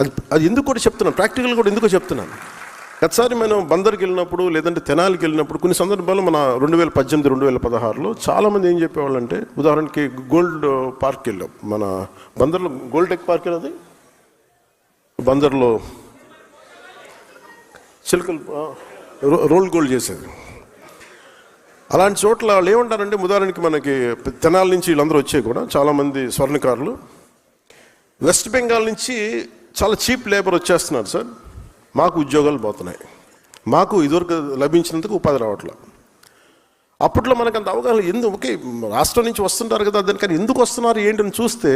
అది అది ఎందుకు కూడా చెప్తున్నాను? ప్రాక్టికల్ కూడా ఎందుకో చెప్తున్నాను? గతసారి మనం బందర్కి వెళ్ళినప్పుడు లేదంటే తెనాలికి వెళ్ళినప్పుడు కొన్ని సందర్భాల్లో మన రెండు వేల పద్దెనిమిది రెండు వేల పదహారులో చాలామంది ఏం చెప్పేవాళ్ళంటే ఉదాహరణకి గోల్డ్ పార్క్ వెళ్ళాం. మన బందర్లో గోల్డ్ టెక్ పార్క్ అది? బందర్లో చిలకలు రోల్ గోల్డ్ చేసేది. అలాంటి చోట్ల వాళ్ళు ఏమంటారంటే ఉదాహరణకి మనకి తెనాల నుంచి వీళ్ళందరూ వచ్చే కూడా చాలామంది స్వర్ణకారులు వెస్ట్ బెంగాల్ నుంచి చాలా చీప్ లేబర్ వచ్చేస్తున్నారు సార్ మాకు ఉద్యోగాలు పోతున్నాయి. మాకు ఇదివరకు లభించినందుకు ఉపాధి రావట్లేదు. అప్పట్లో మనకు అంత అవగాహన ఎందుకు? ఓకే రాష్ట్రం నుంచి వస్తుంటారు కదా దానికని ఎందుకు వస్తున్నారు ఏంటని చూస్తే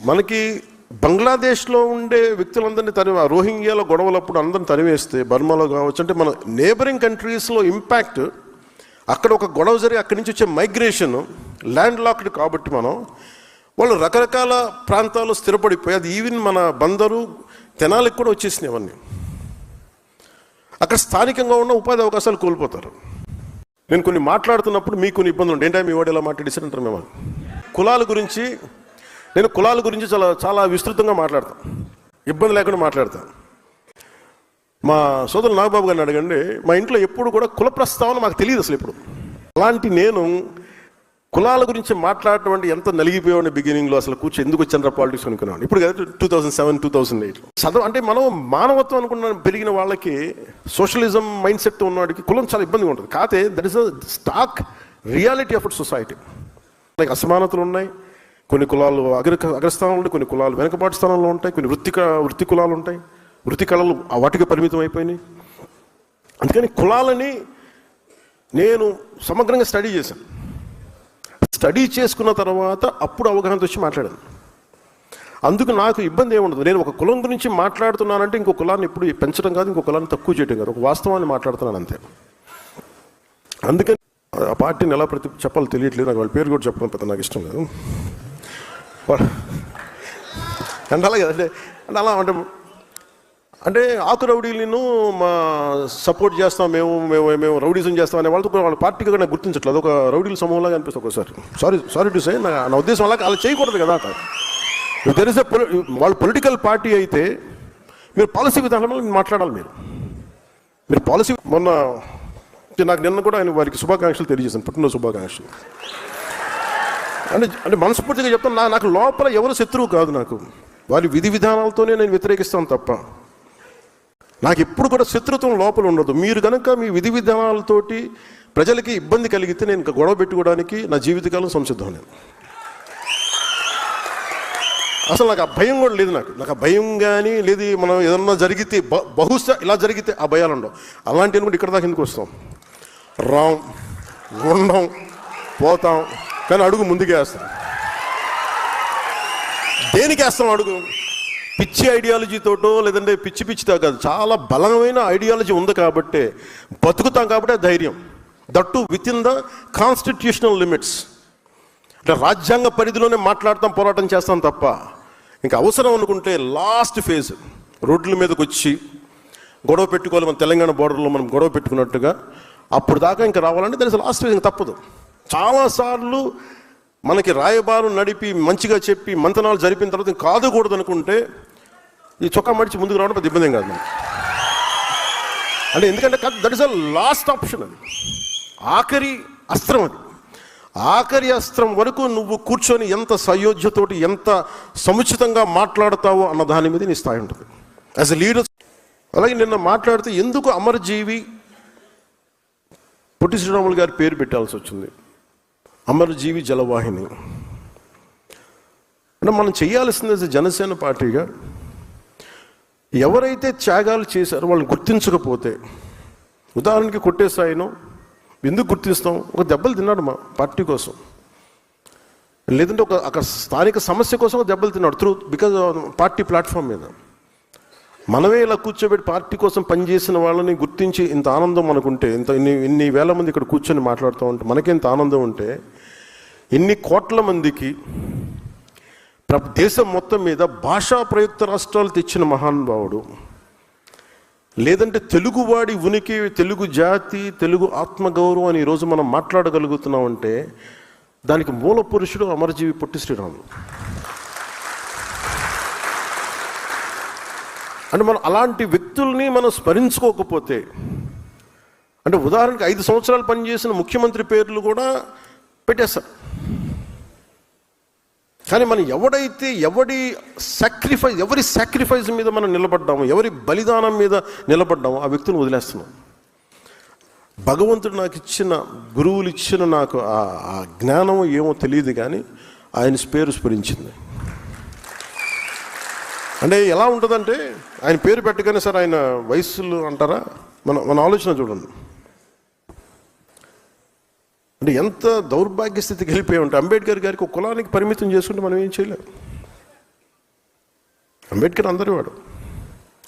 మనకి బంగ్లాదేశ్లో ఉండే వ్యక్తులందరినీ తరిమి గొడవలు గొడవలప్పుడు అందరిని తరివేస్తే బర్మాలో కావచ్చు అంటే మన నేబరింగ్ కంట్రీస్లో ఇంపాక్ట్ అక్కడ ఒక గొడవ జరిగి అక్కడి నుంచి వచ్చే మైగ్రేషన్ ల్యాండ్ లాక్డ్ కాబట్టి మనం వాళ్ళు రకరకాల ప్రాంతాల్లో స్థిరపడిపోయి అది ఈవెన్ మన బందరు తెనాలకు కూడా వచ్చేసినాయి అవన్నీ. అక్కడ స్థానికంగా ఉన్న ఉపాధి అవకాశాలు కోల్పోతారు. నేను కొన్ని మాట్లాడుతున్నప్పుడు మీకు కొన్ని ఇబ్బందులు ఉంటాయి. ఏంటంటే మీ వాడు ఎలా మాట్లాడేసారంటారు మేము కులాల గురించి నేను కులాల గురించి చాలా చాలా విస్తృతంగా మాట్లాడతాను ఇబ్బంది లేకుండా మాట్లాడతాను మా సోదరు నాగబాబు గారిని అడగండి మా ఇంట్లో ఎప్పుడు కూడా కుల ప్రస్తావన మాకు తెలియదు అసలు ఇప్పుడు అలాంటి నేను కులాల గురించి మాట్లాడటం అంటే ఎంత నలిగిపోయాడు బిగినింగ్లో అసలు కూర్చో ఎందుకు వచ్చిన పాలిటిక్స్ అనుకున్నాను. ఇప్పుడు కదా two thousand seven two thousand eight చదవ అంటే మనం మానవత్వం అనుకున్న పెరిగిన వాళ్ళకి సోషలిజం మైండ్ సెట్ ఉన్నవాడికి కులం చాలా ఇబ్బందిగా ఉంటుంది. కాకపోతే that is a stark reality of society like అసమానతలు ఉన్నాయి. కొన్ని కులాలు అగ్ర అగ్రస్థానంలో ఉంటాయి కొన్ని కులాలు వెనకపాటి స్థానంలో ఉంటాయి. కొన్ని వృత్తి వృత్తి కులాలు ఉంటాయి. వృత్తి కళలు వాటికి పరిమితం అయిపోయినాయి. అందుకని కులాలని నేను సమగ్రంగా స్టడీ చేశాను. స్టడీ చేసుకున్న తర్వాత అప్పుడు అవగాహన వచ్చి మాట్లాడాను అందుకు నాకు ఇబ్బంది ఏముండదు. నేను ఒక కులం గురించి మాట్లాడుతున్నానంటే ఇంకో కులాన్ని ఇప్పుడు పెంచడం కాదు ఇంకో కులాన్ని తక్కువ చేయడం కాదు. ఒక వాస్తవాన్ని మాట్లాడుతున్నాను అంతే. అందుకని ఆ పార్టీని ఎలా ప్రతి చెప్పాలో తెలియట్లేదు. నాకు వాళ్ళ పేరు కూడా చెప్పడం పెద్ద నాకు ఇష్టం లేదు. అంటే అలాగే అంటే అంటే అలా అంటే అంటే ఆకు రౌడీలను మా సపోర్ట్ చేస్తాం మేము మేము మేము రౌడీజం చేస్తాం అనే వాళ్ళతో వాళ్ళ పార్టీగా నాకు గుర్తించట్లేదు. ఒక రౌడీల సమూహంలాగా అనిపిస్తుంది ఒకసారి. సారీ సారీ టు సే నా నా ఉద్దేశం అలా అలా చేయకూడదు కదా దెర్ ఇస్ వాళ్ళు పొలిటికల్ పార్టీ అయితే మీరు పాలసీ విధానంలో మాట్లాడాలి మీరు. మీరు పాలసీ మొన్న నాకు నిన్న కూడా ఆయన వారికి శుభాకాంక్షలు తెలియజేశాను పుట్టిన శుభాకాంక్షలు. అంటే అంటే మనస్ఫూర్తిగా చెప్తాను నా నాకు లోపల ఎవరు శత్రువు కాదు నాకు. వారి విధి విధానాలతోనే నేను వ్యతిరేకిస్తాను తప్ప. నాకు ఎప్పుడు కూడా శత్రుత్వం లోపల ఉండదు. మీరు కనుక మీ విధి విధానాలతోటి ప్రజలకి ఇబ్బంది కలిగితే నేను ఇంకా గొడవ పెట్టుకోవడానికి నా జీవితకాలం సంసిద్ధం నేను అసలు నాకు ఆ భయం కూడా లేదు నాకు. నాకు ఆ భయం కానీ లేదు మనం ఏదన్నా జరిగితే బ- బహుశా ఇలా జరిగితే ఆ భయాలు ఉండవు. అలాంటివి కూడా ఇక్కడ దాకా ఎందుకు వస్తాం? రాం ఉండం పోతాం కానీ అడుగు ముందుకే వేస్తాం దేనికి వేస్తాం అడుగు? పిచ్చి ఐడియాలజీతోటో లేదంటే పిచ్చి పిచ్చితో కాదు. చాలా బలమైన ఐడియాలజీ ఉంది కాబట్టి బతుకుతాం కాబట్టి ధైర్యం ధైర్యం. That with in the constitutional limits అంటే రాజ్యాంగ పరిధిలోనే మాట్లాడతాం పోరాటం చేస్తాం తప్ప ఇంకా అవసరం అనుకుంటే లాస్ట్ ఫేజ్ రోడ్ల మీదకి వచ్చి గొడవ పెట్టుకోవాలి మన తెలంగాణ బోర్డర్లో మనం గొడవ పెట్టుకున్నట్టుగా అప్పుడు దాకా ఇంకా రావాలంటే దాని లాస్ట్ ఫేజ్ ఇంకా తప్పదు. చాలాసార్లు మనకి రాయబారం నడిపి మంచిగా చెప్పి మంతనాలు జరిపిన తర్వాత కాదుకూడదు అనుకుంటే ఈ చొక్కా మడిచి ముందుకు రావడం పెద్ద ఇబ్బంది కాదు మనకి. అంటే ఎందుకంటే that is a last option అది. ఆఖరి అస్త్రం అది. ఆఖరి అస్త్రం వరకు నువ్వు కూర్చొని ఎంత సయోధ్యతోటి ఎంత సముచితంగా మాట్లాడతావో అన్న దాని మీద నీ స్థాయి ఉంటుంది. యాజ్ ఎ లీడర్ అలాగే నిన్న మాట్లాడితే ఎందుకు అమరజీవి పొట్టి శ్రీరాములు గారి పేరు పెట్టాల్సి వచ్చింది? అమరజీవి జలవాహిని. అంటే మనం చేయాల్సింది జనసేన పార్టీగా ఎవరైతే త్యాగాలు చేశారో వాళ్ళని గుర్తించకపోతే ఉదాహరణకి కొట్టేస్తాయను ఎందుకు గుర్తిస్తాం? ఒక దెబ్బలు తిన్నాడు మా పార్టీ కోసం. లేదంటే ఒక అక్కడ స్థానిక సమస్య కోసం ఒక దెబ్బలు తిన్నాడు త్రూ బికాజ్ పార్టీ ప్లాట్ఫామ్ మీద. మనమే ఇలా కూర్చోబెట్టి పార్టీ కోసం పనిచేసిన వాళ్ళని గుర్తించి ఇంత ఆనందం మనకుంటే ఇంత ఇన్ని ఇన్ని వేల మంది ఇక్కడ కూర్చొని మాట్లాడుతూ ఉంటే మనకి ఇంత ఆనందం ఉంటే ఎన్ని కోట్ల మందికి దేశం మొత్తం మీద భాషా ప్రయుక్త రాష్ట్రాలు తెచ్చిన మహానుభావుడు. లేదంటే తెలుగువాడి ఉనికి తెలుగు జాతి తెలుగు ఆత్మగౌరవం అని ఈరోజు మనం మాట్లాడగలుగుతున్నామంటే దానికి మూల పురుషుడు అమరజీవి పొట్టి శ్రీరాములు. అంటే మనం అలాంటి వ్యక్తుల్ని మనం స్మరించుకోకపోతే అంటే ఉదాహరణకి ఐదు సంవత్సరాలు పనిచేసిన ముఖ్యమంత్రి పేర్లు కూడా పెట్టేస్తారు. కానీ మనం ఎవడైతే ఎవడి సాక్రిఫైస్ ఎవరి సాక్రిఫైస్ మీద మనం నిలబడ్డామో ఎవరి బలిదానం మీద నిలబడ్డామో ఆ వ్యక్తిని వదిలేస్తున్నాం. భగవంతుడు నాకు ఇచ్చిన గురువులు ఇచ్చిన నాకు ఆ జ్ఞానం ఏమో తెలియదు కానీ ఆయన పేరు స్ఫురించింది. అంటే ఎలా ఉంటుందంటే ఆయన పేరు పెట్టగానే సార్ ఆయన వయస్సులు అంటారా? మన మన ఆలోచన చూడండి. అంటే ఎంత దౌర్భాగ్య స్థితికి వెళ్ళిపోయి ఉంటే. అంబేద్కర్ గారికి ఒక కులానికి పరిమితం చేసుకుంటే మనం ఏం చేయలేం. అంబేద్కర్ అందరి వాడు.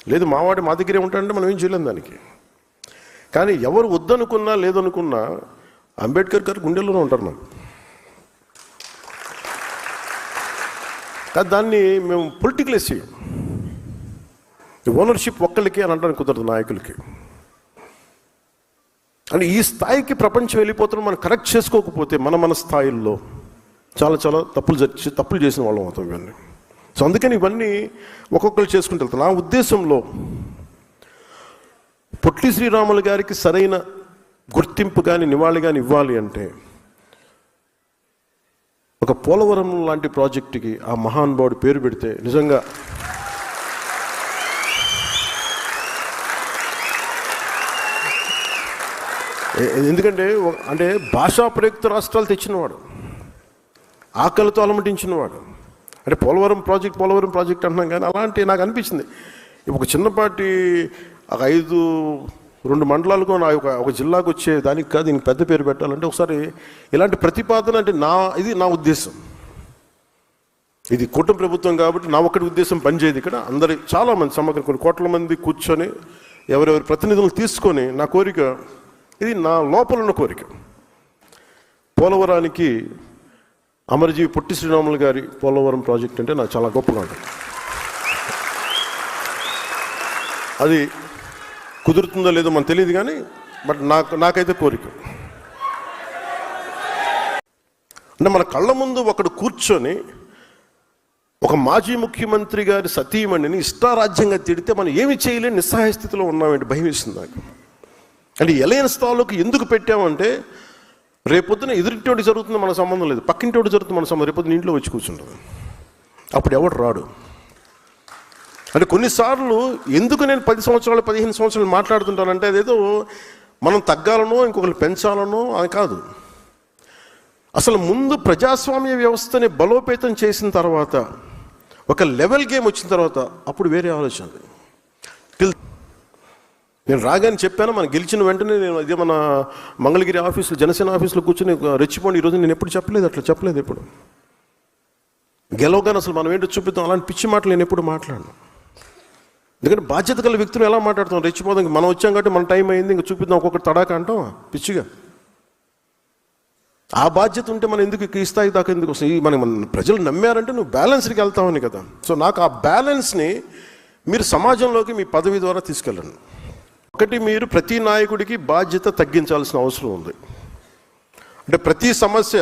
లేదు మావాడి మా దగ్గరే ఉంటాడంటే మనం ఏం చేయలేం దానికి. కానీ ఎవరు వద్దనుకున్నా లేదనుకున్నా అంబేద్కర్ గారు గుండెల్లోనే ఉంటారు మనం. కానీ దాన్ని మేము పొలిటికల్ చేయం ఓనర్షిప్ ఒక్కళ్ళకి అని అనడానికి కుదరదు నాయకులకి. అంటే ఈ స్థాయికి ప్రపంచం వెళ్ళిపోతున్న మనం కరెక్ట్ చేసుకోకపోతే మన మన స్థాయిల్లో చాలా చాలా తప్పులు జరిచి తప్పులు చేసిన వాళ్ళం అవుతాం ఇవన్నీ. సో అందుకని ఇవన్నీ ఒక్కొక్కరు చేసుకుంటూ వెళ్తాం నా ఉద్దేశంలో పొట్టి శ్రీరాములు గారికి సరైన గుర్తింపు కానీ నివాళి కానీ ఇవ్వాలి అంటే ఒక పోలవరం లాంటి ప్రాజెక్టుకి ఆ మహానుభావుడి పేరు పెడితే నిజంగా ఎందుకంటే అంటే భాషా ప్రయుక్త రాష్ట్రాలు తెచ్చినవాడు. ఆకలితో అలమటించినవాడు. అంటే పోలవరం ప్రాజెక్ట్ పోలవరం ప్రాజెక్ట్ అంటున్నాం కానీ అలాంటి నాకు అనిపించింది. ఒక చిన్నపాటి ఒక ఐదు రెండు మండలాలకు నా ఒక ఒక జిల్లాకు వచ్చే దానికి కాదు దీనికి పెద్ద పేరు పెట్టాలంటే ఒకసారి ఇలాంటి ప్రతిపాదన అంటే నా ఇది నా ఉద్దేశం. ఇది కూటమి ప్రభుత్వం కాబట్టి నా ఒక్కటి ఉద్దేశం పనిచేయదు ఇక్కడ. అందరి చాలా మంది సమగ్ర కొన్ని కోట్ల మంది కూర్చొని ఎవరెవరి ప్రతినిధులు తీసుకొని నా కోరిక ఇది నా లోపల ఉన్న కోరిక. పోలవరానికి అమరజీవి పొట్టి శ్రీరాములు గారి పోలవరం ప్రాజెక్ట్ అంటే నాకు చాలా గొప్పగా ఉంటుంది. అది కుదురుతుందో లేదో మనకు తెలియదు కానీ బట్ నాకు నాకైతే కోరిక. అంటే మన కళ్ళ ముందు ఒకడు కూర్చొని ఒక మాజీ ముఖ్యమంత్రి గారి సతీమణిని ఇష్టారాజ్యంగా తిడితే మనం ఏమి చేయలేని నిస్సహాయ స్థితిలో ఉన్నామంటే? భయం నాకు. అంటే ఎలయన్స్ తాలూకు ఎందుకు పెట్టామంటే రేపొద్దున ఎదురింటోటి జరుగుతుంది మన సంబంధం లేదు. పక్కింటోటి జరుగుతుంది మన సంబంధం. రేపొద్దున ఇంట్లో వచ్చి కూర్చుంటుంది అప్పుడు ఎవడు రాడు? అంటే కొన్నిసార్లు ఎందుకు నేను పది సంవత్సరాలు పదిహేను సంవత్సరాలు మాట్లాడుతుంటానంటే అదేదో మనం తగ్గాలనో ఇంకొకరు పెంచాలనో అని కాదు. అసలు ముందు ప్రజాస్వామ్య వ్యవస్థని బలోపేతం చేసిన తర్వాత ఒక లెవెల్ గేమ్ వచ్చిన తర్వాత అప్పుడు వేరే ఆలోచన. టిల్ నేను రాగానే చెప్పాను మనం గెలిచిన వెంటనే నేను అదే మన మంగళగిరి ఆఫీసులో జనసేన ఆఫీసులో కూర్చొని రెచ్చిపోండి ఈరోజు నేను ఎప్పుడు చెప్పలేదు అట్లా చెప్పలేదు ఎప్పుడు. గెలవగానే అసలు మనం ఏంటో చూపిద్దాం అలాంటి పిచ్చి మాటలు నేను ఎప్పుడు మాట్లాడను. ఎందుకంటే బాధ్యత గల వ్యక్తులు ఎలా మాట్లాడుతాం? రెచ్చిపోదాం మనం వచ్చాం కాబట్టి మన టైం అయింది ఇంక చూపిద్దాం ఒక్కొక్కటి తడాక అంటాం పిచ్చిగా. ఆ బాధ్యత ఉంటే మనం ఎందుకు ఈ స్థాయి దాకా ఎందుకు వస్తాయి మనం మన ప్రజలు నమ్మారంటే నువ్వు బ్యాలెన్స్కి వెళ్తావని కదా. సో నాకు ఆ బ్యాలెన్స్ని మీరు సమాజంలోకి మీ పదవి ద్వారా తీసుకెళ్ళండి. ఒకటి మీరు ప్రతి నాయకుడికి బాధ్యత తగ్గించాల్సిన అవసరం ఉంది. అంటే ప్రతి సమస్య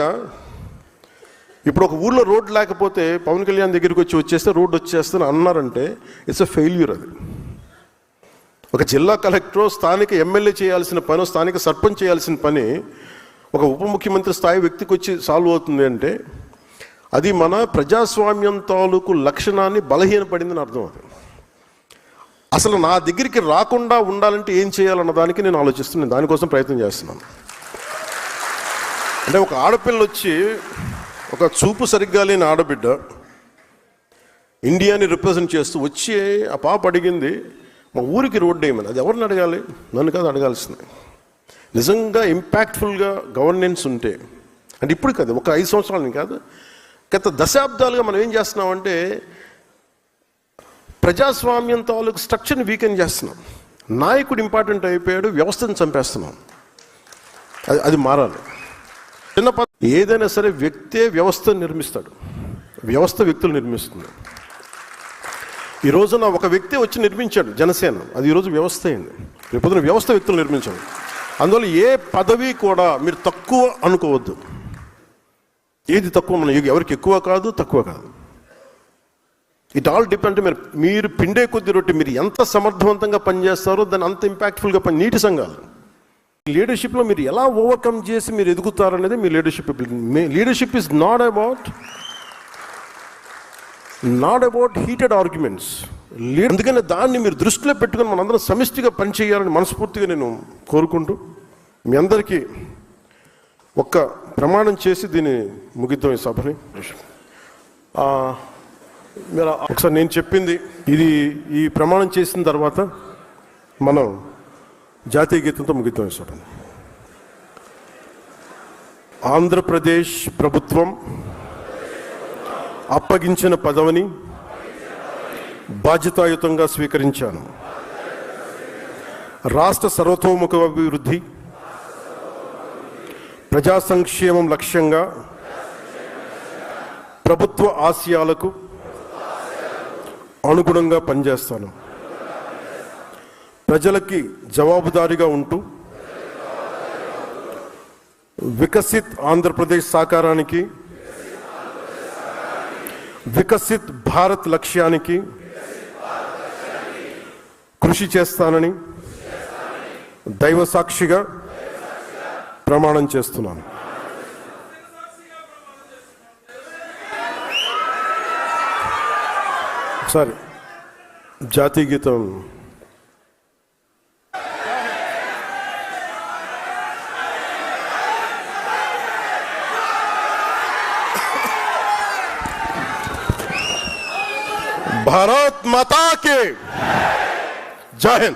ఇప్పుడు ఒక ఊర్లో రోడ్డు లేకపోతే పవన్ కళ్యాణ్ దగ్గరికి వచ్చి వచ్చేస్తే రోడ్డు వచ్చేస్తే అన్నారంటే ఇట్స్ అ ఫెయిల్యూర్ అది. ఒక జిల్లా కలెక్టర్ స్థానిక ఎమ్మెల్యే చేయాల్సిన పని స్థానిక సర్పంచ్ చేయాల్సిన పని ఒక ఉప ముఖ్యమంత్రి స్థాయి వ్యక్తికి వచ్చి సాల్వ్ అవుతుంది అంటే అది మన ప్రజాస్వామ్యం తాలూకు లక్షణాన్ని బలహీనపడిందని అర్థం అది. అసలు నా దగ్గరికి రాకుండా ఉండాలంటే ఏం చేయాలన్న దానికి నేను ఆలోచిస్తున్నాను దానికోసం ప్రయత్నం చేస్తున్నాను. అంటే ఒక ఆడపిల్ల వచ్చి ఒక చూపు సరిగ్గా లేని ఆడబిడ్డ ఇండియాని రిప్రజెంట్ చేస్తూ వచ్చి ఆ పాప అడిగింది మా ఊరికి రోడ్డు వేయమని అది ఎవరిని అడగాలి? నన్ను కాదు అడగాల్సింది. నిజంగా ఇంపాక్ట్ఫుల్గా గవర్నెన్స్ ఉంటే అంటే ఇప్పుడు కాదు ఒక ఐదు సంవత్సరాలని కాదు గత దశాబ్దాలుగా మనం ఏం చేస్తున్నామంటే ప్రజాస్వామ్యం తాలూకు స్ట్రక్చర్ని వీకెన్ చేస్తున్నాం. నాయకుడు ఇంపార్టెంట్ అయిపోయాడు వ్యవస్థను చంపేస్తున్నాం. అది అది మారాలి. చిన్న ఏదైనా సరే వ్యక్తే వ్యవస్థను నిర్మిస్తాడు. వ్యవస్థ వ్యక్తులు నిర్మిస్తుంది ఈ రోజున ఒక వ్యక్తి వచ్చి నిర్మించాడు జనసేన. అది ఈరోజు వ్యవస్థ అయింది. రేపొద్దున వ్యవస్థ వ్యక్తులు నిర్మించాడు అందువల్ల ఏ పదవి కూడా మీరు తక్కువ అనుకోవద్దు. ఏది తక్కువ మన ఎవరికి ఎక్కువ కాదు తక్కువ కాదు. ఇట్ ఆల్ డిపెండ్ మీరు మీరు పిండే కొద్ది రొట్టె మీరు ఎంత సమర్థవంతంగా పనిచేస్తారో దాన్ని అంత ఇంపాక్ట్ఫుల్గా పని నీటి సంఘాలు. లీడర్షిప్లో మీరు ఎలా ఓవర్కమ్ చేసి మీరు ఎదుగుతారనేది మీ leadership me leadership is not about not about heated arguments అందుకని దాన్ని మీరు దృష్టిలో పెట్టుకొని మనందరం సమిష్టిగా పనిచేయాలని మనస్ఫూర్తిగా నేను కోరుకుంటూ మీ అందరికీ ఒక్క ప్రమాణం చేసి దీన్ని ముగిద్దాం ఈ సభని. మీరు ఒకసారి నేను చెప్పింది ఇది ఈ ప్రమాణం చేసిన తర్వాత మనం జాతీయ గీతంతో ముగితం వేసాం ఆంధ్రప్రదేశ్ ప్రభుత్వం అప్పగించిన పదవిని బాధ్యతాయుతంగా స్వీకరించాను. రాష్ట్ర సర్వతోముఖ అభివృద్ధి ప్రజా సంక్షేమం లక్ష్యంగా ప్రభుత్వ ఆశయాలకు అనుగుణంగా పనిచేస్తాను. ప్రజలకి జవాబుదారీగా ఉంటూ వికసిత్ ఆంధ్రప్రదేశ్ సాకారానికి వికసిత్ భారత్ లక్ష్యానికి కృషి చేస్తానని దైవ సాక్షిగా ప్రమాణం చేస్తున్నాను. సరే జాతీయ గీతం भारत माता के जय हिंद